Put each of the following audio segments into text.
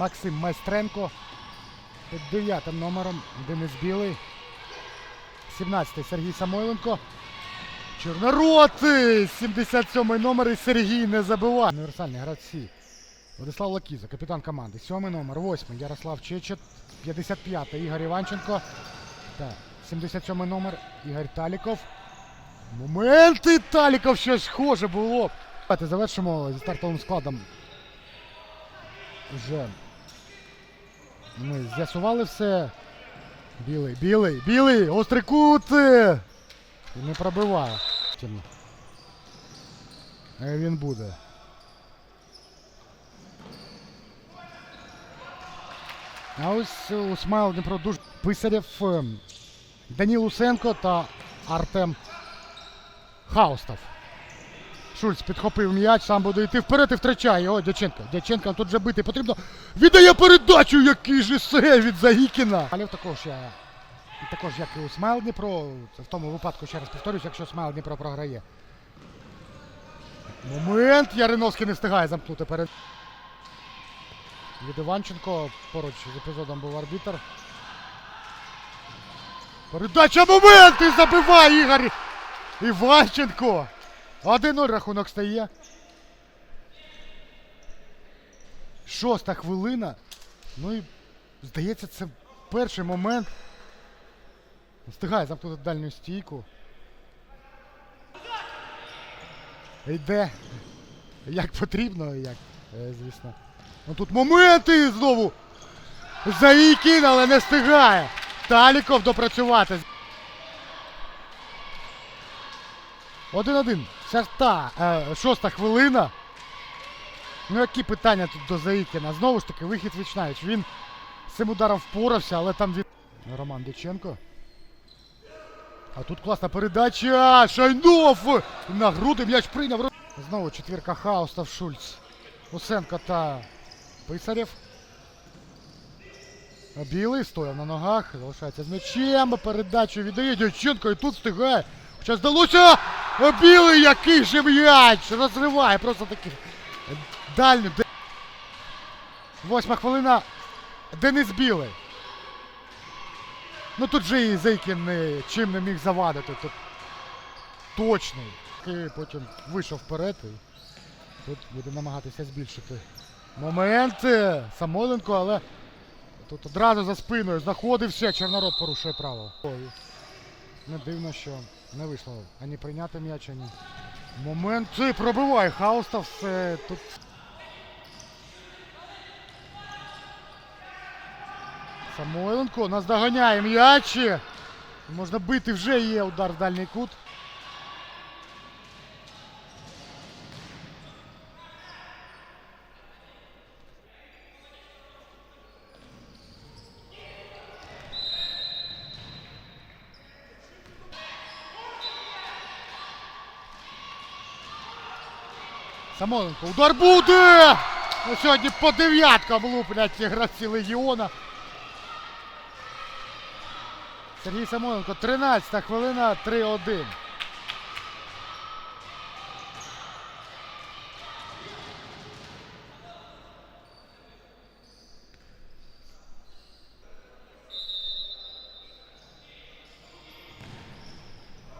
Максим Майстренко. Під дев'ятим номером Денис Білий. 17-й Сергій Самойленко. Чорнороти! 77-й номер і Сергій не забиває. Універсальні гравці. Владислав Лакіза, капітан команди. Сьомий номер, восьмий Ярослав Чечет. 55-й Ігор Іванченко. Так, 77 номер Ігор Таліков. Моменти Таліков щось схоже було. Давайте завершимо зі стартовим складом. Вже ми з'ясували все. Білий, білий, білий, острий кут. І не пробиває. Е, Він буде. А ось у Смайл Дніпро дуже Писарєв, ем, Даніл Усенко та Артем Хаустов. Шульц підхопив м'яч, сам буде йти вперед і втрачає його. Дяченко. Дяченко тут же бити потрібно. Віддає передачу, який же сейв від Загікіна. Але також я. Також, як і у Смайл Дніпро, в тому випадку, ще раз повторюсь, якщо Смайл Дніпро програє. Момент! Яриновський не встигає замкнути перед. Від Іванченко поруч з епізодом був арбітр. Передача момент і забиває Ігор Іванченко. 1-0 рахунок стає. Шоста хвилина. Ну і здається, це перший момент. Встигає замкнути дальню стійку. Йде як потрібно, як, е, звісно. Ну тут моменти знову. Заїкін, але не встигає. Таліков допрацювати. 1-1. Шарта. Е, шоста хвилина. Ну які питання тут до Заїкіна? Знову ж таки, вихід Вічнавич. Він з цим ударом впорався, але там від... Роман Дяченко. А тут класна передача. Шайнов! На груди м'яч прийняв. Знову четвірка Хаустов, Шульц. Усенко та Писарєв. Білий стояв на ногах, залишається з м'ячем, передачу віддає Дяченко і тут встигає. Хоча здалося, Білий який же м'яч! Розриває просто таки дальню. Восьма хвилина. Денис Білий. Ну тут же і Зейкін чим не міг завадити. Тут точний. І потім вийшов вперед і тут буде намагатися збільшити моменти. Самойленко, але тут одразу за спиною знаходився. Чорнород порушує право. Не дивно, що не вийшло ані прийняти м'яч, ані. Моменти пробиває Хаустов. Все тут. Самойленко наздоганяє м'ячі. Можна бити, вже є удар в дальній кут. Самойленко, удар буде! Ну, сьогодні по дев'яткам луплять ці гравці Легіона. Сергій Самойленко, 13 хвилина, 3-1.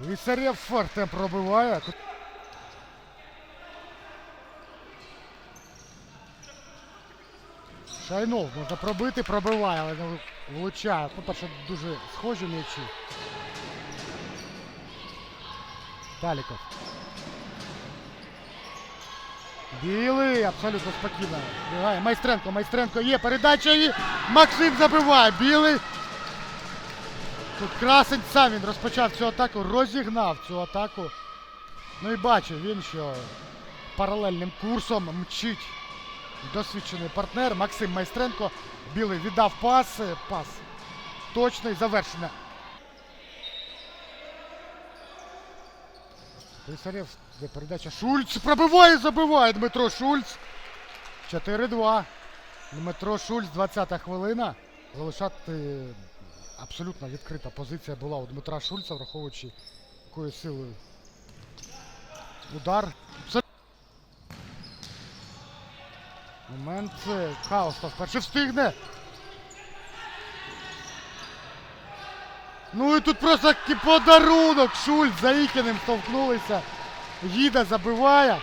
Вісарєв фортем пробиває. Шайнов можна пробити, пробиває, але не влучає. По-перше, дуже схожі м'ячі. Таліков. Білий абсолютно спокійно. Бігає. Майстренко, Майстренко є. Передача і Максим забиває. Білий. Тут красень сам він розпочав цю атаку, розігнав цю атаку. Ну і бачив він, що паралельним курсом мчить досвідчений партнер Максим Майстренко. Білий віддав пас. Пас точний, завершення. Писарєв, де передача Шульц. Пробиває, забиває Дмитро Шульц. 4-2. Дмитро Шульц, 20-та хвилина. Залишати абсолютно відкрита позиція була у Дмитра Шульца, враховуючи якою силою удар. Абсолютно Момент е, хаоса вперше встигне. Ну і тут просто подарунок. Шульц за Ікіним стовкнулися. Гіда забиває.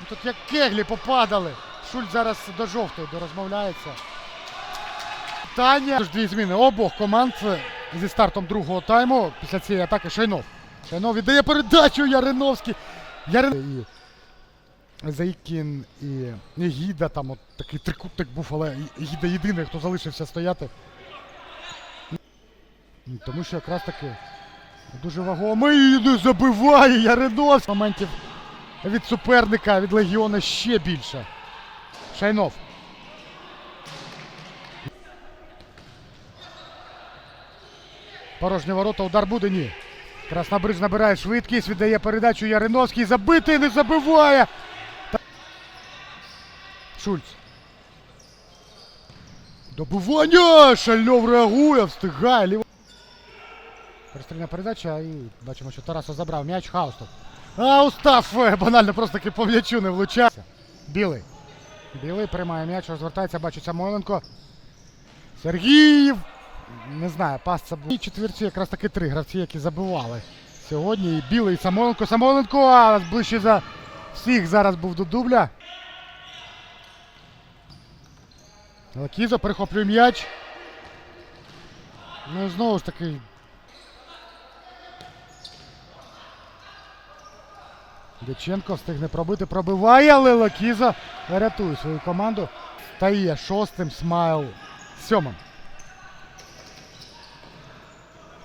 Ну, Тут як кеглі попадали. Шульц зараз до жовтої дорозмовляється. Тож Дві зміни обох команд е, зі стартом другого тайму. Після цієї атаки Шайнов. Шайнов віддає передачу Яриновський. Ярин... І Заїкін і, Гіда, там от такий трикутник був, але Гіда єдиний, хто залишився стояти. Тому що якраз таки дуже вагомий не забиває Яриновський. Моментів від суперника, від Легіона ще більше. Шайнов. Порожні ворота, удар буде, ні. Краснобриж набирає швидкість, віддає передачу Яриновський. Забитий, не забиває. Шульц. Добивання! Шальов реагує, встигає. Ліво. Перестрільна передача і бачимо, що Тарасов забрав м'яч Хаустов. А Устав е, банально просто таки по м'ячу не влучався. Білий. Білий приймає м'яч, розвертається, бачу Самойленко. Сергіїв. Не знаю, пас це був. І четвірці якраз таки три гравці, які забивали сьогодні. І Білий, і Самойленко. Самойленко, а ближче за всіх зараз був до дубля. Лакізо перехоплює м'яч. Ну знову ж таки. Дяченко встигне пробити, пробиває, але Лакіза рятує свою команду. Стає шостим смайл сьомим.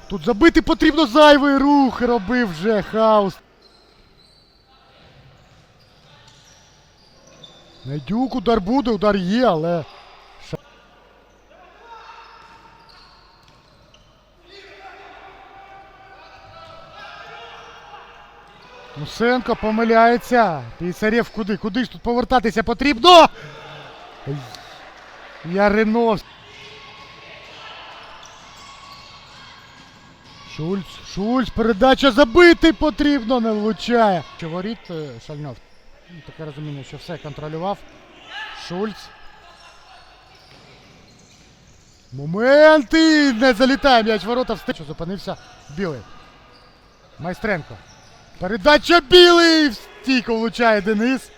Тут забити потрібно зайвий рух робив вже хаус. Найдюк, удар буде, удар є, але. Мусенко помиляється. Пісарєв куди? Куди ж тут повертатися потрібно? Яриновський. Шульц, Шульц, передача забити потрібно, не влучає. Човоріт е, Шальнов. Ну, Таке розуміння, що все контролював. Шульц. Моменти! Не залітає м'яч ворота, встиг. Зупинився білий. Майстренко. Передача білий! В стійку влучає Денис.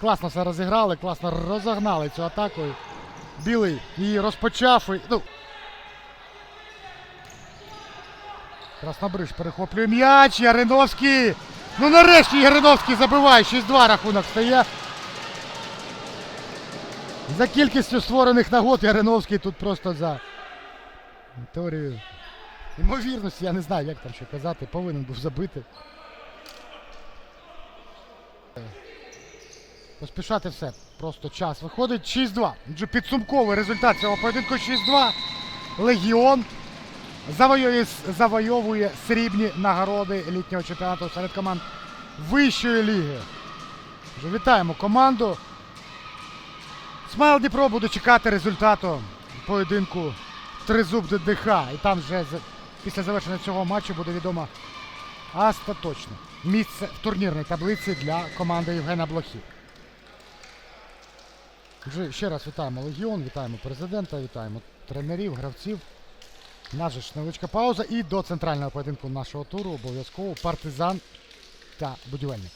Класно все розіграли, класно розогнали цю атаку. Білий її розпочав. І, ну, Краснобриж перехоплює м'яч. Яриновський. Ну нарешті Яриновський забиває. 6-2 рахунок стає. За кількістю створених нагод Яриновський тут просто за теорією. Ймовірності, я не знаю, як там що казати, повинен був забити. Поспішати все. Просто час виходить. 6-2. Підсумковий результат цього поєдинку 6-2. Легіон завоює, завойовує срібні нагороди літнього чемпіонату серед команд вищої ліги. Вже вітаємо команду. Смайл Дніпро буде чекати результату поєдинку Тризуб ДДХ. І там вже після завершення цього матчу буде відомо остаточне місце в турнірній таблиці для команди Євгена Блохи. Вже ще раз вітаємо Легіон, вітаємо президента, вітаємо тренерів, гравців. Наша ж невеличка пауза і до центрального поєдинку нашого туру обов'язково партизан та будівельник.